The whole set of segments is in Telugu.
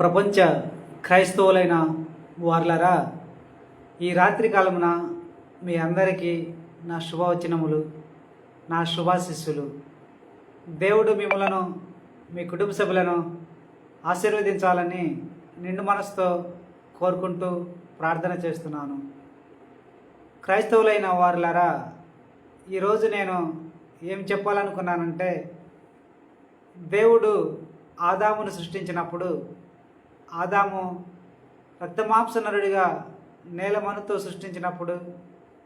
ప్రపంచ క్రైస్తవులైన వార్లరా ఈ రాత్రి కాలమున మీ అందరికీ నా శుభవచనములు నా శుభాశిస్సులు. దేవుడు మిమ్మలను మీ కుటుంబ సభ్యులను ఆశీర్వదించాలని నిండు మనసుతో కోరుకుంటూ ప్రార్థన చేస్తున్నాను. క్రైస్తవులైన వారులారా ఈరోజు నేను ఏం చెప్పాలనుకున్నానంటే దేవుడు ఆదామును సృష్టించినప్పుడు ఆదాము రక్తమాంసనరుడిగా నేలమనుతో సృష్టించినప్పుడు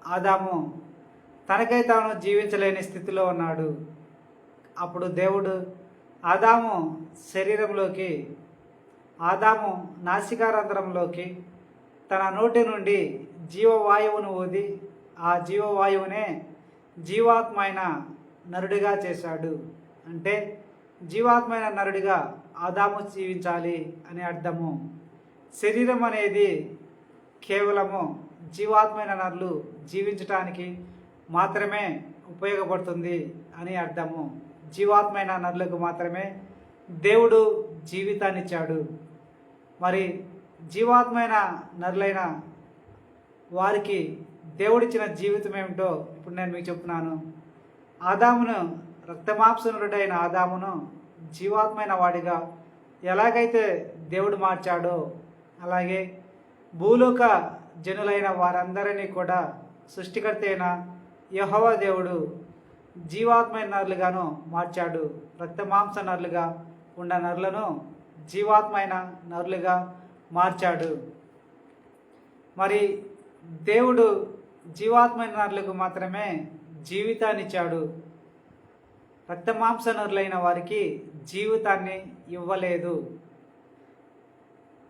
ఆదాము తనకై తాను జీవించలేని స్థితిలో ఉన్నాడు. అప్పుడు దేవుడు ఆదాము శరీరంలోకి ఆదాము నాసికారంధ్రంలోకి తన నోటి నుండి జీవవాయువును ఊది ఆ జీవవాయువునే జీవాత్మైన నరుడిగా చేశాడు. అంటే జీవాత్మైన నరుడిగా ఆదాము జీవించాలి అని అర్థము. శరీరం అనేది కేవలము జీవాత్మైన నర్లు జీవించటానికి మాత్రమే ఉపయోగపడుతుంది అని అర్థము. జీవాత్మైన నరులకు మాత్రమే దేవుడు జీవితాన్ని ఇచ్చాడు. మరి జీవాత్మైన నరులైన వారికి దేవుడిచ్చిన జీవితం ఏమిటో ఇప్పుడు నేను మీకు చెప్తున్నాను. ఆదామును రక్తమాంసనుడైన ఆదామును జీవాత్మైన వాడిగా ఎలాగైతే దేవుడు మార్చాడో అలాగే భూలోక జనులైన వారందరినీ కూడా సృష్టికర్త అయిన యహోవా దేవుడు జీవాత్మైన నరులుగాను మార్చాడు. రక్తమాంస నరులుగా ఉన్న నరులను జీవాత్మైన నరులుగా మార్చాడు. మరి దేవుడు జీవాత్మైన నరులకు మాత్రమే జీవితాన్నిచ్చాడు. రక్తమాంసనులైన రక్తమాంస నరులైన వారికి జీవితాన్ని ఇవ్వలేదు.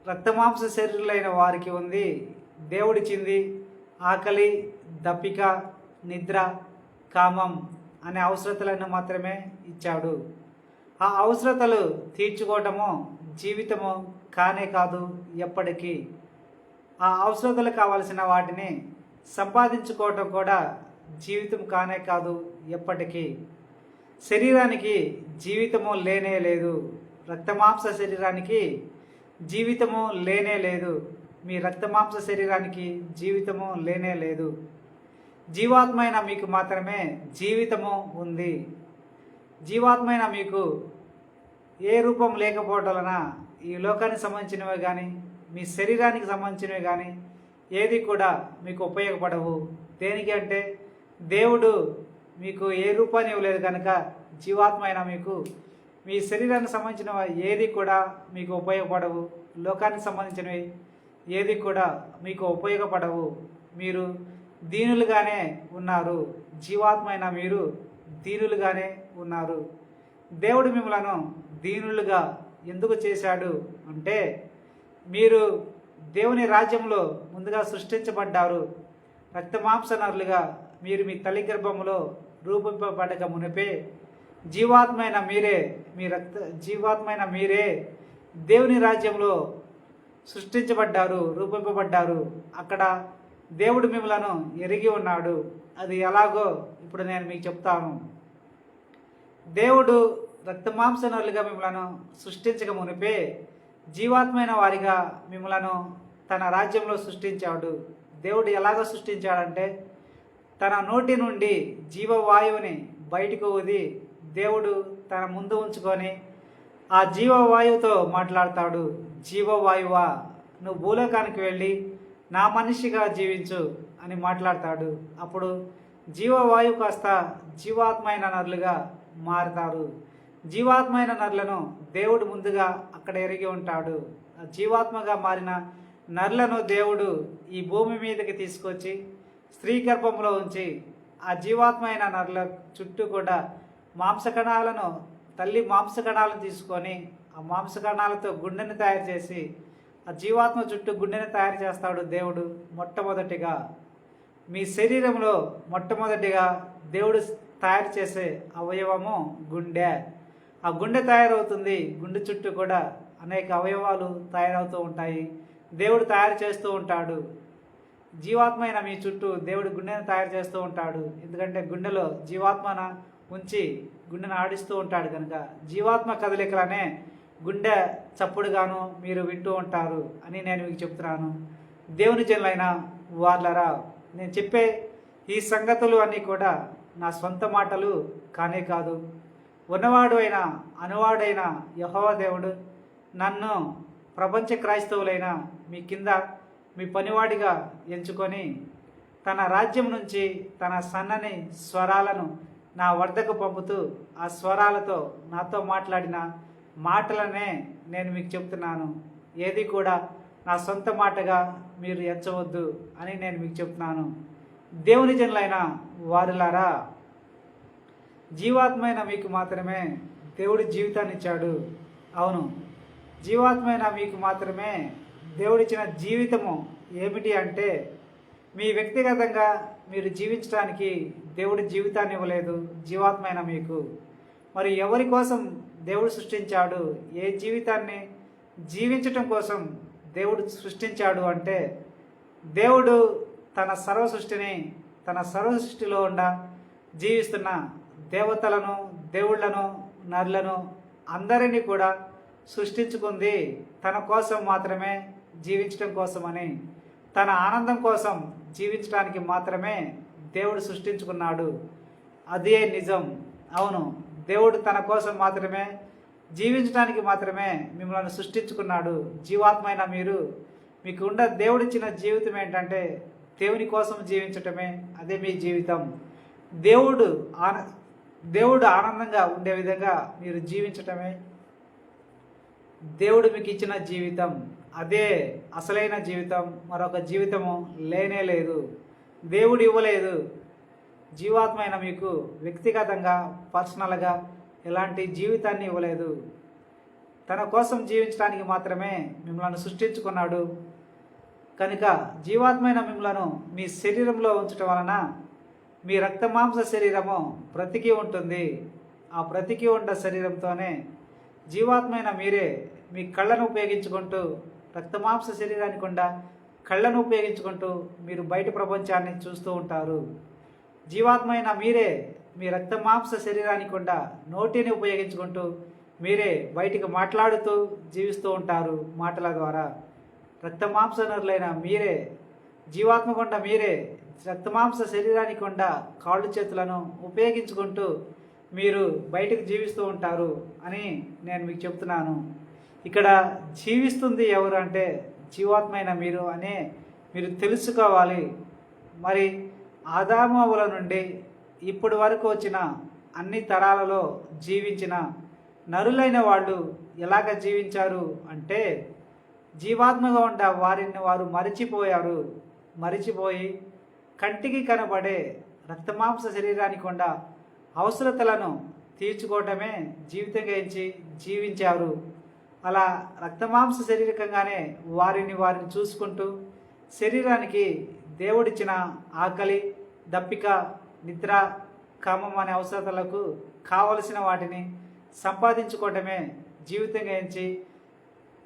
రక్తమాంస శరీరులైన వారికి ఉంది. దేవుడిచ్చింది ఆకలి దప్పిక నిద్ర కామం అనే అవసరతలను మాత్రమే ఇచ్చాడు. ఆ అవసరతలు తీర్చుకోవటము జీవితము కానే కాదు ఎప్పటికీ. ఆ అవసరతలు కావలసిన వాటిని సంపాదించుకోవటం కూడా జీవితం కానే కాదు ఎప్పటికీ. శరీరానికి జీవితము లేనే లేదు. రక్తమాంస శరీరానికి జీవితము లేనే లేదు. మీ రక్తమాంస శరీరానికి జీవితము లేనే లేదు. జీవాత్మైన మీకు మాత్రమే జీవితము ఉంది. జీవాత్మైన మీకు ఏ రూపం లేకపోవటం ఈ లోకానికి సంబంధించినవి కానీ మీ శరీరానికి సంబంధించినవి కానీ ఏది కూడా మీకు ఉపయోగపడవు. దేనికి అంటే దేవుడు మీకు ఏ రూపాన్ని ఇవ్వలేదు కనుక జీవాత్మైన మీకు. మీ శరీరానికి సంబంధించిన ఏది కూడా మీకు ఉపయోగపడవు. లోకానికి సంబంధించినవి ఏది కూడా మీకు ఉపయోగపడవు. మీరు దీనులుగానే ఉన్నారు. జీవాత్మైన మీరు దీనులుగానే ఉన్నారు. దేవుడు మిమ్మలను దీనులుగా ఎందుకు చేశాడు అంటే మీరు దేవుని రాజ్యంలో ముందుగా సృష్టించబడ్డారు. రక్తమాంసనరులుగా మీరు మీ తల్లి గర్భములో రూపింపబడక మునిపే జీవాత్మైన మీరే మీ రక్త జీవాత్మైన మీరే దేవుని రాజ్యంలో సృష్టించబడ్డారు రూపింపబడ్డారు. అక్కడ దేవుడు మిమ్మలను ఎరిగి ఉన్నాడు. అది ఎలాగో ఇప్పుడు నేను మీకు చెప్తాను. దేవుడు రక్తమాంసనులుగా మిమ్మలను సృష్టించక మునిపే జీవాత్మైన వారిగా మిమ్మలను తన రాజ్యంలో సృష్టించాడు. దేవుడు ఎలాగో సృష్టించాడంటే తన నోటి నుండి జీవవాయువుని బయటకు ఊది దేవుడు తన ముందు ఉంచుకొని ఆ జీవవాయువుతో మాట్లాడతాడు. జీవవాయువా నువ్వు భూలోకానికి వెళ్ళి నా మనిషిగా జీవించు అని మాట్లాడతాడు. అప్పుడు జీవవాయువు కాస్త జీవాత్మైన నరులుగా మారుతారు జీవాత్మైన నరులను దేవుడు ముందుగా అక్కడ ఎరిగి ఉంటాడు. ఆ జీవాత్మగా మారిన నరులను దేవుడు ఈ భూమి మీదకి తీసుకొచ్చి స్త్రీ గర్భంలో ఉంచి ఆ జీవాత్మైన నరుల చుట్టూ కూడా మాంసకణాలను తల్లి మాంసకణాలను తీసుకొని ఆ మాంసకణాలతో గుండెని తయారు చేసి ఆ జీవాత్మ చుట్టూ గుండెని తయారు చేస్తాడు దేవుడు మొట్టమొదటిగా. మీ శరీరంలో మొట్టమొదటిగా దేవుడు తయారు చేసే అవయవము గుండె. ఆ గుండె తయారవుతుంది గుండె చుట్టూ కూడా అనేక అవయవాలు తయారవుతూ ఉంటాయి. దేవుడు తయారు చేస్తూ ఉంటాడు. జీవాత్మైన మీ చుట్టూ దేవుడు గుండెను తయారు చేస్తూ ఉంటాడు. ఎందుకంటే గుండెలో జీవాత్మన ఉంచి గుండెను ఆడిస్తూ ఉంటాడు కనుక జీవాత్మ కదలికలనే గుండె చప్పుడుగాను మీరు వింటూ ఉంటారు అని నేను మీకు చెప్తున్నాను. దేవుని జనులైన వార్లరా నేను చెప్పే ఈ సంగతులు అన్నీ కూడా నా సొంత మాటలు కానే కాదు. ఉన్నవాడు అయిన అనువాడైన యహోవ దేవుడు నన్ను ప్రపంచ క్రైస్తవులైన మీ కింద మీ పనివాడిగా ఎంచుకొని తన రాజ్యం నుంచి తన సన్నని స్వరాలను నా వద్దకు పంపుతూ ఆ స్వరాలతో నాతో మాట్లాడిన మాటలనే నేను మీకు చెప్తున్నాను. ఏది కూడా నా సొంత మాటగా మీరు ఎంచవద్దు అని నేను మీకు చెప్తున్నాను. దేవుని జనులైన వారులారా జీవాత్మైన మీకు మాత్రమే దేవుడు జీవితాన్ని ఇచ్చాడు. అవును జీవాత్మైన మీకు మాత్రమే దేవుడిచ్చిన జీవితము ఏమిటి అంటే మీ వ్యక్తిగతంగా మీరు జీవించడానికి దేవుడి జీవితాన్ని ఇవ్వలేదు జీవాత్మైన మీకు. మరి ఎవరి కోసం దేవుడు సృష్టించాడు ఏ జీవితాన్ని జీవించటం కోసం దేవుడు సృష్టించాడు అంటే దేవుడు తన సర్వ సృష్టిని తన సర్వ సృష్టిలో ఉండ జీవిస్తున్న దేవతలను దేవుళ్ళను నరులను అందరినీ కూడా సృష్టించుకుంది తన కోసం మాత్రమే జీవించడం కోసమని తన ఆనందం కోసం జీవించడానికి మాత్రమే దేవుడు సృష్టించుకున్నాడు. అదే నిజం. అవును దేవుడు తన కోసం మాత్రమే జీవించడానికి మాత్రమే మిమ్మల్ని సృష్టించుకున్నాడు. జీవాత్మైన మీరు. మీకు ఉన్న దేవుడిచ్చిన జీవితం ఏంటంటే దేవుని కోసం జీవించటమే అదే మీ జీవితం. దేవుడు ఆన దేవుడు ఆనందంగా ఉండే విధంగా మీరు జీవించటమే దేవుడు మీకు ఇచ్చిన జీవితం అదే అసలైన జీవితం మరొక జీవితము లేనే లేదు. దేవుడు ఇవ్వలేదు. జీవాత్మైన మీకు వ్యక్తిగతంగా పర్సనల్గా ఎలాంటి జీవితాన్ని ఇవ్వలేదు. తన కోసం జీవించడానికి మాత్రమే మిమ్మల్ని సృష్టించుకున్నాడు. కనుక జీవాత్మైన మిమ్మలను మీ శరీరంలో ఉంచటం వలన మీ రక్తమాంస శరీరము బ్రతికి ఉంటుంది. ఆ బ్రతికి ఉన్న శరీరంతోనే జీవాత్మైన మీరే మీ కళ్ళను ఉపయోగించుకుంటూ రక్తమాంస శరీరానికి ఉండా కళ్ళను ఉపయోగించుకుంటూ మీరు బయట ప్రపంచాన్ని చూస్తూ ఉంటారు. జీవాత్మైన మీరే మీ రక్తమాంస శరీరానికి ఉండా నోటిని ఉపయోగించుకుంటూ మీరే బయటికి మాట్లాడుతూ జీవిస్తూ ఉంటారు మాటల ద్వారా. రక్తమాంస నరులైన మీరే జీవాత్మ కొండ మీరే రక్తమాంస శరీరానికి ఉండా కాళ్ళు చేతులను ఉపయోగించుకుంటూ మీరు బయటకు జీవిస్తూ ఉంటారు అని నేను మీకు చెప్తున్నాను. ఇక్కడ జీవిస్తుంది ఎవరు అంటే జీవాత్మైన మీరు అనే మీరు తెలుసుకోవాలి. మరి ఆదామవుల నుండి ఇప్పటి వరకు వచ్చిన అన్ని తరాలలో జీవించిన నరులైన వాళ్ళు ఎలాగ జీవించారు అంటే జీవాత్మగా ఉండ వారిని వారు మరిచిపోయారు. మరిచిపోయి కంటికి కనబడే రక్తమాంస శరీరానికి ఉండ అవసరతలను తీర్చుకోవటమే జీవితంగా ఇచ్చి జీవించారు. అలా రక్తమాంస శరీరకంగానే వారిని వారిని చూసుకుంటూ శరీరానికి దేవుడిచ్చిన ఆకలి దప్పిక నిద్ర కామం అనే అవసరతలకు కావలసిన వాటిని సంపాదించుకోవటమే జీవితంగా ఎంచి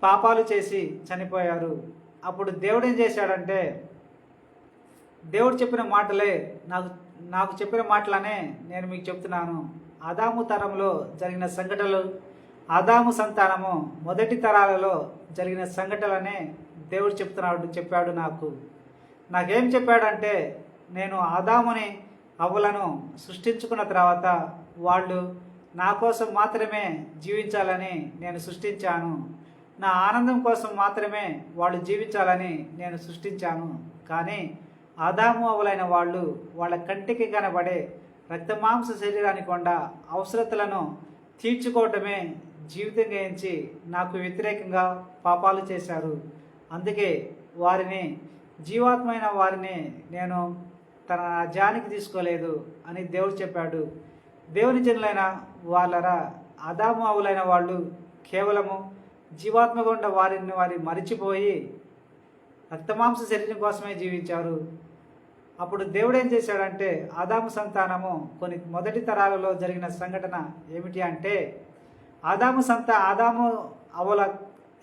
పాపాలు చేసి చనిపోయారు. అప్పుడు దేవుడు ఏం చేశాడంటే దేవుడు చెప్పిన మాటలే నాకు నాకు చెప్పిన మాటలనే నేను మీకు చెప్తున్నాను. ఆదాము తరంలో జరిగిన సంఘటనలు ఆదాము సంతానము మొదటి తరాలలో జరిగిన సంఘటనలనే దేవుడు చెప్తున్నాడు చెప్పాడు నాకు. నాకేం చెప్పాడంటే నేను ఆదాముని అవ్వలను సృష్టించుకున్న తర్వాత వాళ్ళు నా కోసం మాత్రమే జీవించాలని నేను సృష్టించాను. నా ఆనందం కోసం మాత్రమే వాళ్ళు జీవించాలని నేను సృష్టించాను. కానీ ఆదాము అవ్వలైన వాళ్ళు వాళ్ళ కంటికి కనబడే రక్తమాంస శరీరానికి ఉండ అవసరతలను తీర్చుకోవటమే జీవితం గయించి నాకు వ్యతిరేకంగా పాపాలు చేశారు. అందుకే వారిని జీవాత్మైన వారిని నేను తన రాజ్యానికి తీసుకోలేదు అని దేవుడు చెప్పాడు. దేవుని జనులైన వాళ్ళరా ఆదాము వాళ్ళు కేవలము జీవాత్మగా ఉన్న వారిని వారి మరిచిపోయి రక్తమాంస శరీరం కోసమే జీవించారు. అప్పుడు దేవుడు ఏం చేశాడంటే ఆదాము సంతానము కొన్ని మొదటి తరాలలో జరిగిన సంఘటన ఏమిటి అంటే ఆదాము సంత ఆదాము అవల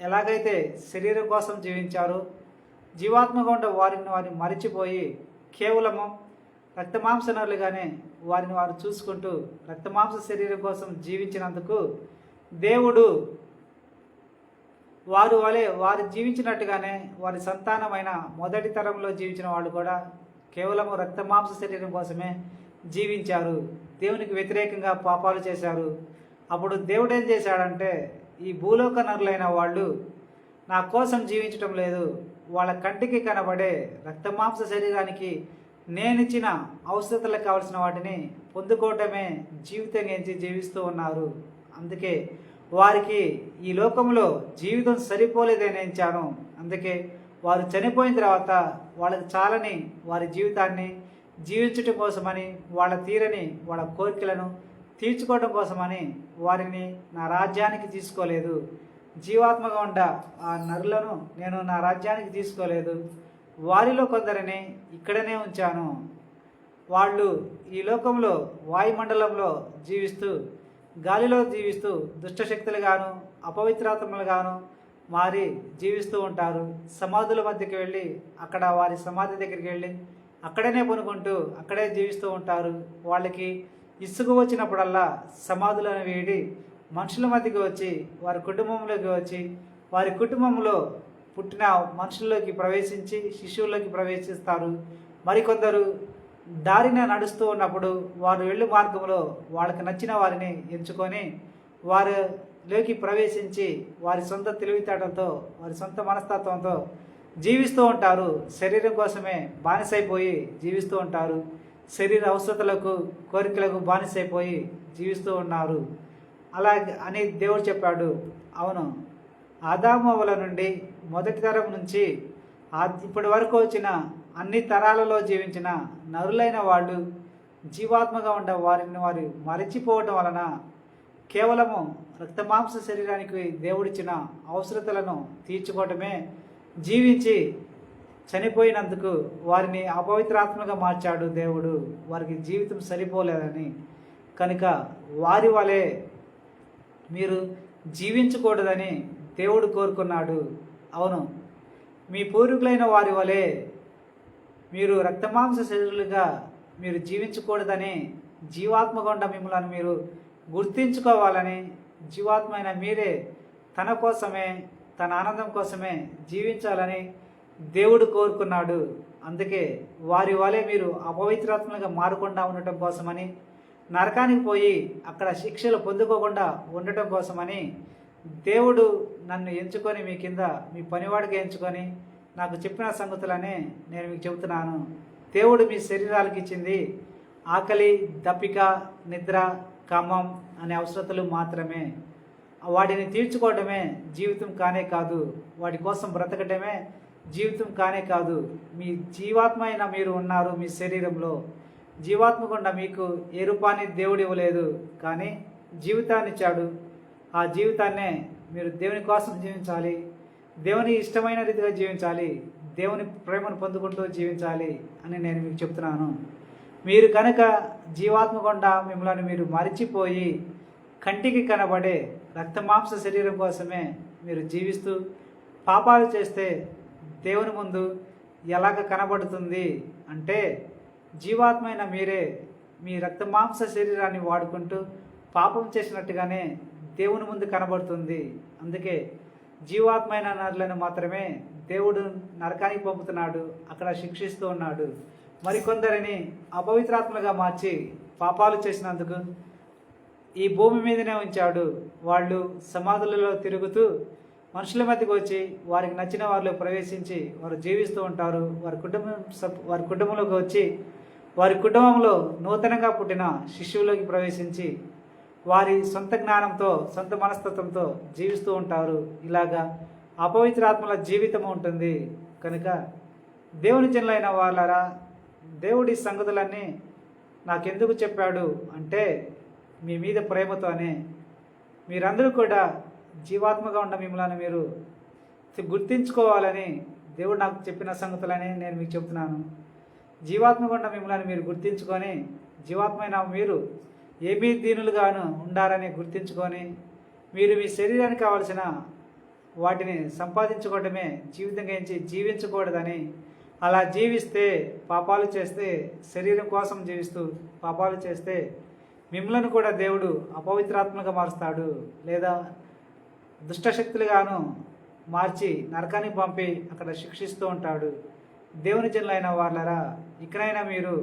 ఎలాగైతే శరీరం కోసం జీవించారు జీవాత్మగా వారిని వారిని మరిచిపోయి కేవలము రక్తమాంసనరులుగానే వారిని వారు చూసుకుంటూ రక్తమాంస శరీరం కోసం జీవించినందుకు దేవుడు వారు వలె వారు జీవించినట్టుగానే వారి సంతానమైన మొదటి తరంలో జీవించిన వాళ్ళు కూడా కేవలము రక్తమాంస శరీరం కోసమే జీవించారు. దేవునికి వ్యతిరేకంగా పాపాలు చేశారు. అప్పుడు దేవుడు ఏం చేశాడంటే ఈ భూలోక నరులైన వాళ్ళు నా కోసం జీవించటం లేదు వాళ్ళ కంటికి కనబడే రక్తమాంస శరీరానికి నేనిచ్చిన అవసరతలకు కావలసిన వాటిని పొందుకోవటమే జీవితం ఎంచి జీవిస్తూ ఉన్నారు. అందుకే వారికి ఈ లోకంలో జీవితం సరిపోలేదని ఎంచాను. అందుకే వారు చనిపోయిన తర్వాత వాళ్ళకి చాలని వారి జీవితాన్ని జీవించటం కోసమని వాళ్ళ తీరని వాళ్ళ కోరికలను తీర్చుకోవడం కోసమని వారిని నా రాజ్యానికి తీసుకోలేదు. జీవాత్మగా ఉండ ఆ నరులను నేను నా రాజ్యానికి తీసుకోలేదు. వారిలో కొందరిని ఇక్కడనే ఉంచాను. వాళ్ళు ఈ లోకంలో వాయుమండలంలో జీవిస్తూ గాలిలో జీవిస్తూ దుష్టశక్తులుగాను అపవిత్రాత్మలుగాను మారి జీవిస్తూ ఉంటారు. సమాధుల మధ్యకి వెళ్ళి అక్కడ వారి సమాధి దగ్గరికి వెళ్ళి అక్కడనే పనుకుంటూ అక్కడే జీవిస్తూ ఉంటారు. వాళ్ళకి ఇసుగు వచ్చినప్పుడల్లా సమాధులను వేడి మనుషుల మధ్యకి వచ్చి వారి కుటుంబంలోకి వచ్చి వారి కుటుంబంలో పుట్టిన మనుషుల్లోకి ప్రవేశించి శిశువుల్లోకి ప్రవేశిస్తారు. మరికొందరు దారిన నడుస్తూ ఉన్నప్పుడు వారు వెళ్ళు మార్గంలో వాళ్ళకి నచ్చిన వారిని ఎంచుకొని వారిలోకి ప్రవేశించి వారి సొంత తెలివితేటలతో వారి సొంత మనస్తత్వంతో జీవిస్తూ ఉంటారు. శరీరం కోసమే బానిసైపోయి జీవిస్తూ ఉంటారు. శరీర అవసరతలకు కోరికలకు బానిసైపోయి జీవిస్తూ ఉన్నారు. అలాగే అని దేవుడు చెప్పాడు. అవును ఆదామవల నుండి మొదటి తరం నుంచి ఇప్పటి వరకు వచ్చిన అన్ని తరాలలో జీవించిన నరులైన వాళ్ళు జీవాత్మగా ఉండే వారిని వారు మరచిపోవటం వలన కేవలము రక్తమాంస శరీరానికి దేవుడిచ్చిన అవసరతలను తీర్చుకోవటమే జీవించి చనిపోయినందుకు వారిని అపవిత్రాత్మగా మార్చాడు దేవుడు. వారికి జీవితం సరిపోలేదని. కనుక వారి వలె మీరు జీవించకూడదని దేవుడు కోరుకున్నాడు. అవును మీ పూర్వీకులైన వారి వలె మీరు రక్తమాంస శరీరులుగా మీరు జీవించకూడదని జీవాత్మగుండ మిమ్మల్ని మీరు గుర్తించుకోవాలని జీవాత్మైన మీరే తన కోసమే తన ఆనందం కోసమే జీవించాలని దేవుడు కోరుకున్నాడు. అందుకే వారి వలె మీరు అపవిత్రాత్మలుగా మారకుండా ఉండటం కోసమని నరకానికి పోయి అక్కడ శిక్షలు పొందుకోకుండా ఉండటం కోసమని దేవుడు నన్ను ఎంచుకొని మీ కింద మీ పనివాడికి ఎంచుకొని నాకు చెప్పిన సంగతులనే నేను మీకు చెబుతున్నాను. దేవుడు మీ శరీరాలకు ఇచ్చింది ఆకలి దప్పిక నిద్ర కామం అనే అవసరతలు మాత్రమే. వాటిని తీర్చుకోవడమే జీవితం కానే కాదు. వాటి కోసం బ్రతకటమే జీవితం కానే కాదు మీ జీవాత్మ అయిన మీరు ఉన్నారు మీ శరీరంలో. జీవాత్మ గుండా మీకు ఏ రూపాన్ని దేవుడు ఇవ్వలేదు కానీ జీవితాన్ని ఇచ్చాడు. ఆ జీవితాన్నే మీరు దేవుని కోసం జీవించాలి దేవుని ఇష్టమైన రీతిగా జీవించాలి దేవుని ప్రేమను పొందుకుంటూ జీవించాలి అని నేను మీకు చెప్తున్నాను. మీరు కనుక జీవాత్మ గుండా మిమ్మల్ని మీరు మరిచిపోయి కంటికి కనబడే రక్తమాంస శరీరం కోసమే మీరు జీవిస్తూ పాపాలు చేస్తే దేవుని ముందు ఎలాగ కనబడుతుంది అంటే జీవాత్మైన మీరే మీ రక్తమాంస శరీరాన్ని వాడుకుంటూ పాపం చేసినట్టుగానే దేవుని ముందు కనబడుతుంది. అందుకే జీవాత్మైన నరులను మాత్రమే దేవుడు నరకానికి పంపుతున్నాడు అక్కడ శిక్షిస్తూ ఉన్నాడు. మరికొందరిని అపవిత్రాత్మలుగా మార్చి పాపాలు చేసినందుకు ఈ భూమి మీదనే ఉంచాడు. వాళ్ళు సమాధులలో తిరుగుతూ మనుషుల మధ్యకు వచ్చి వారికి నచ్చిన వారిలో ప్రవేశించి వారు జీవిస్తూ ఉంటారు. వారి కుటుంబం వారి కుటుంబంలోకి వచ్చి వారి కుటుంబంలో నూతనంగా పుట్టిన శిష్యువులోకి ప్రవేశించి వారి సొంత జ్ఞానంతో సొంత మనస్తత్వంతో జీవిస్తూ ఉంటారు. ఇలాగా అపవిత్రాత్మల జీవితం ఉంటుంది. కనుక దేవుని జనులైన వాళ్ళరా దేవుడి సంగతులన్నీ నాకెందుకు చెప్పాడు అంటే మీ మీద ప్రేమతోనే. మీరందరూ కూడా జీవాత్మగా ఉన్న మిమ్మల్ని మీరు గుర్తించుకోవాలని దేవుడు నాకు చెప్పిన సంగతులని నేను మీకు చెప్తున్నాను. జీవాత్మగా ఉన్న మిమ్మల్ని మీరు గుర్తించుకొని జీవాత్మైన మీరు ఏమీ దీనులుగాను ఉండాలని గుర్తించుకొని మీరు మీ శరీరానికి కావలసిన వాటిని సంపాదించుకోవడమే జీవితం గురించి జీవించకూడదని అలా జీవిస్తే పాపాలు చేస్తే శరీరం కోసం జీవిస్తూ పాపాలు చేస్తే మిమ్మల్ని కూడా దేవుడు అపవిత్రాత్మగా మారుస్తాడు. లేదా దుష్టశక్తులుగాను మార్చి నరకానికి పంపి అక్కడ శిక్షిస్తూ ఉంటాడు. దేవుని జనులైన వాళ్ళరా ఇకనైనా మీరు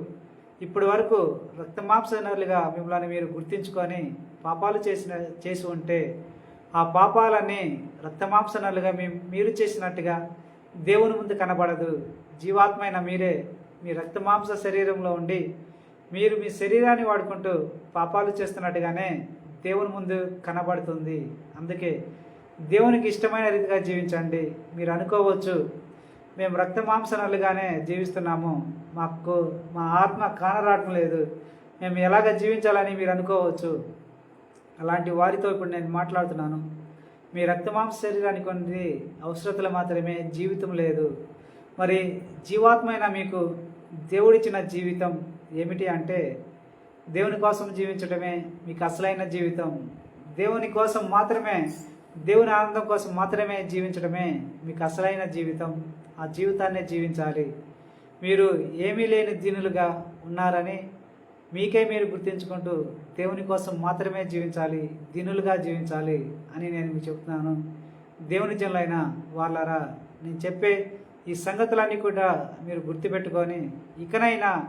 ఇప్పటి వరకు రక్తమాంసనరులుగా మిమ్మల్ని మీరు గుర్తించుకొని పాపాలు చేసిన చేసి ఉంటే ఆ పాపాలన్నీ రక్తమాంసనరులుగా మీ మీరు చేసినట్టుగా దేవుని ముందు కనబడదు. జీవాత్మైన మీరే మీ రక్తమాంస శరీరంలో ఉండి మీరు మీ శరీరాన్ని వాడుకుంటూ పాపాలు చేస్తున్నట్టుగానే దేవుని ముందు కనబడుతుంది. అందుకే దేవునికి ఇష్టమైన రీతిగా జీవించండి. మీరు అనుకోవచ్చు మేము రక్త మాంసనలుగానే జీవిస్తున్నాము. మాకు మా ఆత్మ కానరాటం లేదు. మేము ఎలాగ జీవించాలని మీరు అనుకోవచ్చు. అలాంటి వారితో ఇప్పుడు నేను మాట్లాడుతున్నాను. మీ రక్తమాంస శరీరానికి కొన్ని అవసరతలు మాత్రమే జీవితం లేదు. మరి జీవాత్మైన మీకు దేవుడిచ్చిన జీవితం ఏమిటి అంటే దేవుని కోసం జీవించడమే మీకు అసలైన జీవితం. దేవుని కోసం మాత్రమే దేవుని ఆనందం కోసం మాత్రమే జీవించడమే మీకు అసలైన జీవితం. ఆ జీవితాన్నే జీవించాలి. మీరు ఏమీ లేని దీనులుగా ఉన్నారని మీకే మీరు గుర్తించుకుంటూ దేవుని కోసం మాత్రమే జీవించాలి దీనులుగా జీవించాలి అని నేను మీకు చెప్తున్నాను. దేవుని జనులైన వాళ్ళారా నేను చెప్పే ఈ సంగతులన్నీ కూడా మీరు గుర్తుపెట్టుకొని ఇకనైనా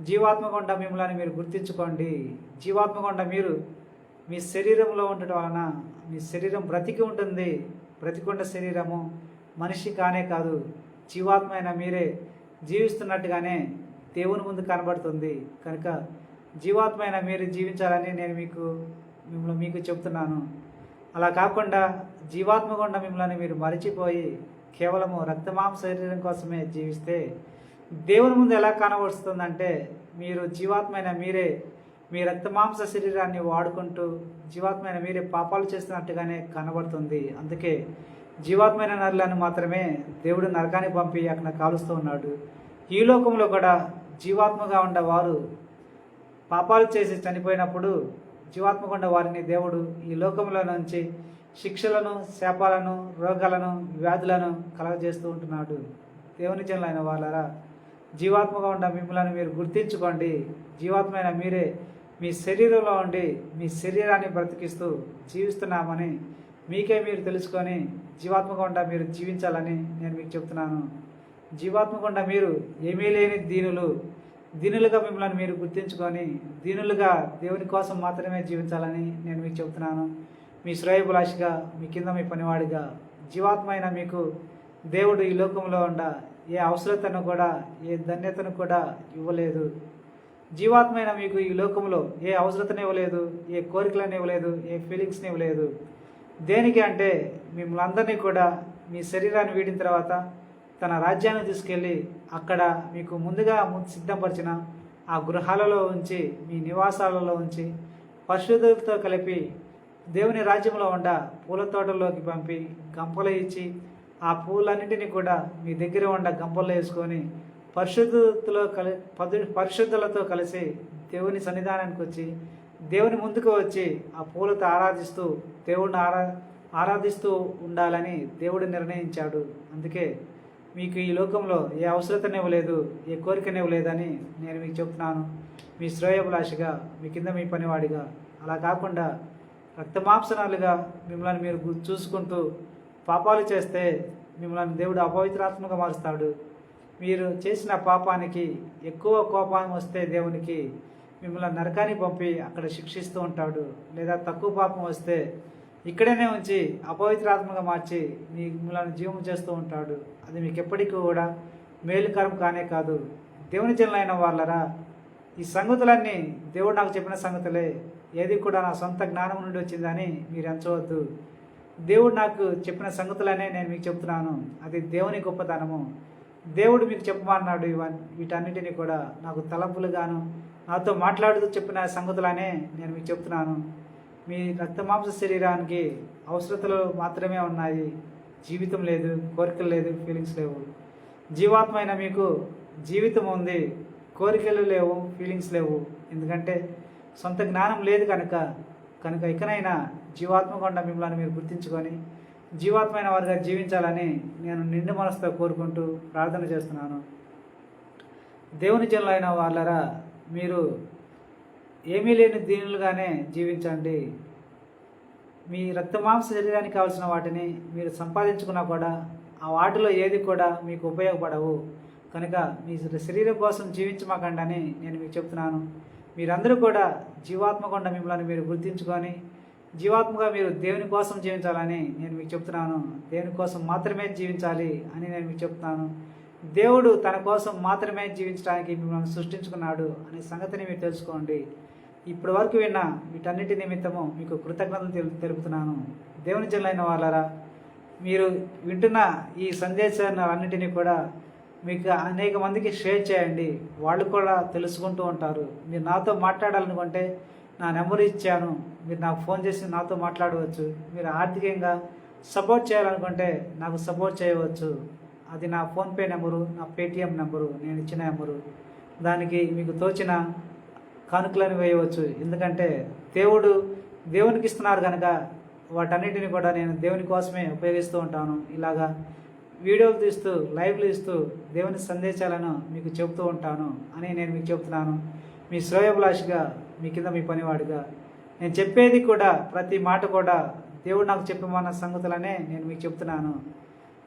జీవాత్మకొండ మిమ్మల్ని మీరు గుర్తించుకోండి. జీవాత్మకొండ మీరు మీ శరీరంలో ఉండటం వలన మీ శరీరం బ్రతికి ఉంటుంది. బ్రతికొండ శరీరము మనిషి కానే కాదు. జీవాత్మైన మీరే జీవిస్తున్నట్టుగానే దేవుని ముందు కనబడుతుంది. కనుక జీవాత్మైన మీరు జీవించాలని నేను మీకు మిమ్మల్ని మీకు చెప్తున్నాను. అలా కాకుండా జీవాత్మగుండా మిమ్మల్ని మీరు మరిచిపోయి కేవలము రక్తమాంస శరీరం కోసమే జీవిస్తే దేవుని ముందు ఎలా కనబడుతుందంటే మీరు జీవాత్మైన మీరే మీ రక్తమాంస శరీరాన్ని వాడుకుంటూ జీవాత్మైన మీరే పాపాలు చేస్తున్నట్టుగానే కనబడుతుంది. అందుకే జీవాత్మైన నరులను మాత్రమే దేవుడు నరకానికి పంపి అక్కడ కాలుస్తూ ఉన్నాడు. ఈ లోకంలో కూడా జీవాత్మగా ఉండవారు పాపాలు చేసి చనిపోయినప్పుడు జీవాత్మకుండా వారిని దేవుడు ఈ లోకంలో నుంచి శిక్షలను శాపాలను రోగాలను వ్యాధులను కలగజేస్తూ ఉంటున్నాడు. దేవుని జనులైన వాళ్ళరా జీవాత్మగా ఉన్న మిమ్మల్ని మీరు గుర్తించుకోండి. జీవాత్మైన మీరే మీ శరీరంలో ఉండి మీ శరీరాన్ని బ్రతికిస్తూ జీవిస్తున్నామని మీకే మీరు తెలుసుకొని జీవాత్మకుండా మీరు జీవించాలని నేను మీకు చెప్తున్నాను. జీవాత్మకుండా మీరు ఏమీ లేని దీనులు. దీనులుగా మిమ్మల్ని మీరు గుర్తించుకొని దీనులుగా దేవుని కోసం మాత్రమే జీవించాలని నేను మీకు చెప్తున్నాను. మీ శ్రేయభిలాషిగా మీ కింద మీ పనివాడిగా జీవాత్మైన మీకు దేవుడు ఈ లోకంలో ఉండ ఏ అవసరతను కూడా ఏ ధన్యతను కూడా ఇవ్వలేదు. జీవాత్మైన మీకు ఈ లోకంలో ఏ అవసరతను ఇవ్వలేదు ఏ కోరికలను ఇవ్వలేదు ఏ ఫీలింగ్స్ని ఇవ్వలేదు. దేనికి అంటే మిమ్మల్ని అందరినీ కూడా మీ శరీరాన్ని వీడిన తర్వాత తన రాజ్యాన్ని తీసుకెళ్ళి అక్కడ మీకు ముందుగా సిద్ధపరిచిన ఆ గృహాలలో ఉంచి మీ నివాసాలలో ఉంచి పరిశుద్ధులతో కలిపి దేవుని రాజ్యంలో ఉండ పూల తోటల్లోకి పంపి గంపలు ఇచ్చి ఆ పూలన్నింటినీ కూడా మీ దగ్గర ఉండ గంపల్లో వేసుకొని పరిశుద్ధతలో కలి పదు- పరిశుద్ధులతో కలిసి దేవుని సన్నిధానానికి వచ్చి దేవుని ముందుకు వచ్చి ఆ పూలతో ఆరాధిస్తూ దేవుడిని ఆరా ఆరాధిస్తూ ఉండాలని దేవుడు నిర్ణయించాడు. అందుకే మీకు ఈ లోకంలో ఏ అవసరతనివ్వలేదు ఏ కోరికనివ్వలేదని నేను మీకు చెప్తున్నాను. మీ శ్రేయభిలాషిగా మీ కింద మీ పనివాడిగా. అలా కాకుండా రక్తమాంసనాలుగా మిమ్మల్ని మీరు చూసుకుంటూ పాపాలు చేస్తే మిమ్మల్ని దేవుడు అపవిత్రాత్మగా మారుస్తాడు. మీరు చేసిన పాపానికి ఎక్కువ కోపం వస్తే దేవునికి మిమ్మల్ని నరకాన్ని పంపి అక్కడ శిక్షిస్తూ ఉంటాడు. లేదా తక్కువ పాపం వస్తే ఇక్కడనే ఉంచి అపవిత్రాత్మగా మార్చి మీ మిమ్మల్ని జీవం చేస్తూ ఉంటాడు. అది మీకు ఎప్పటికీ కూడా మేలుకరం కానే కాదు. దేవుని జనులైన వాళ్ళరా ఈ సంగతులన్నీ దేవుడు నాకు చెప్పిన సంగతులే. ఏది కూడా నా సొంత జ్ఞానం నుండి వచ్చిందని మీరు ఎంచవద్దు. దేవుడు నాకు చెప్పిన సంగతులనే నేను మీకు చెప్తున్నాను. అది దేవుని గొప్పతనము. దేవుడు మీకు చెప్పమన్నాడు ఇవన్నీ వీటన్నిటిని కూడా నాకు తలంపులుగాను నాతో మాట్లాడుతూ చెప్పిన సంగతులనే నేను మీకు చెప్తున్నాను. మీ రక్తమాంస శరీరానికి అవసరతలు మాత్రమే ఉన్నాయి. జీవితం లేదు కోరికలు లేదు ఫీలింగ్స్ లేవు. జీవాత్మైన మీకు జీవితం ఉంది. కోరికలు లేవు ఫీలింగ్స్ లేవు. ఎందుకంటే సొంత జ్ఞానం లేదు కనుక కనుక ఇకనైనా జీవాత్మకుండా మిమ్మల్ని మీరు గుర్తించుకొని జీవాత్మైన వారిగా జీవించాలని నేను నిండు మనసుతో కోరుకుంటూ ప్రార్థన చేస్తున్నాను. దేవుని జనులైన వాళ్ళరా మీరు ఏమీ లేని దీనులుగానే జీవించండి. మీ రక్తమాంస శరీరానికి కావాల్సిన వాటిని మీరు సంపాదించుకున్నా కూడా ఆ వాటిలో ఏది కూడా మీకు ఉపయోగపడవు. కనుక మీ శరీరం కోసం జీవించమాకండి నేను మీకు చెప్తున్నాను. మీరందరూ కూడా జీవాత్మకుండా మిమ్మల్ని మీరు గుర్తించుకొని జీవాత్మగా మీరు దేవుని కోసం జీవించాలని నేను మీకు చెప్తున్నాను. దేవుని కోసం మాత్రమే జీవించాలి అని నేను మీకు చెప్తున్నాను. దేవుడు తన కోసం మాత్రమే జీవించడానికి మిమ్మల్ని సృష్టించుకున్నాడు అనే సంగతిని మీరు తెలుసుకోండి. ఇప్పటి వరకు విన్న వీటన్నిటి నిమిత్తము మీకు కృతజ్ఞతలు తెలుపుతున్నాను. దేవుని జన్లైన వాళ్ళరా మీరు వింటున్న ఈ సందేశాన్ని అన్నింటినీ కూడా మీకు అనేక మందికి షేర్ చేయండి. వాళ్ళు కూడా తెలుసుకుంటూ ఉంటారు. మీరు నాతో మాట్లాడాలనుకుంటే నా నెంబర్ ఇచ్చాను. మీరు నాకు ఫోన్ చేసి నాతో మాట్లాడవచ్చు. మీరు ఆర్థికంగా సపోర్ట్ చేయాలనుకుంటే నాకు సపోర్ట్ చేయవచ్చు. అది నా ఫోన్పే నెంబరు నా పేటిఎం నెంబరు నేను ఇచ్చిన నెంబరు. దానికి మీకు తోచిన కానుకలను వేయవచ్చు. ఎందుకంటే దేవుడు దేవునికి ఇస్తున్నారు కనుక వాటన్నిటిని కూడా నేను దేవుని కోసమే ఉపయోగిస్తూ ఉంటాను. ఇలాగా వీడియోలు తీస్తూ లైవ్లు ఇస్తూ దేవుని సందేశాలను మీకు చెబుతూ ఉంటాను అని నేను మీకు చెప్తున్నాను మీ శ్రేయోభిలాషిగా మీ కింద మీ పనివాడిగా. నేను చెప్పేది కూడా ప్రతి మాట కూడా దేవుడు నాకు చెప్పమన్న సంగతులనే నేను మీకు చెప్తున్నాను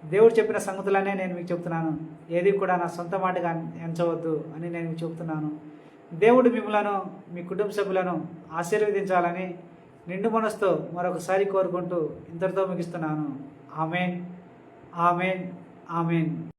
దేవుడు చెప్పిన సంగతులనే నేను మీకు చెప్తున్నాను ఏది కూడా నా సొంత మాటగా ఎంచవద్దు అని నేను మీకు చెప్తున్నాను దేవుడు మిమ్మలను మీ కుటుంబ సభ్యులను ఆశీర్వదించాలని నిండు మనసుతో మరొకసారి కోరుకుంటూ ఇంతటితో ముగిస్తున్నాను. ఆమెన్. Amen amen.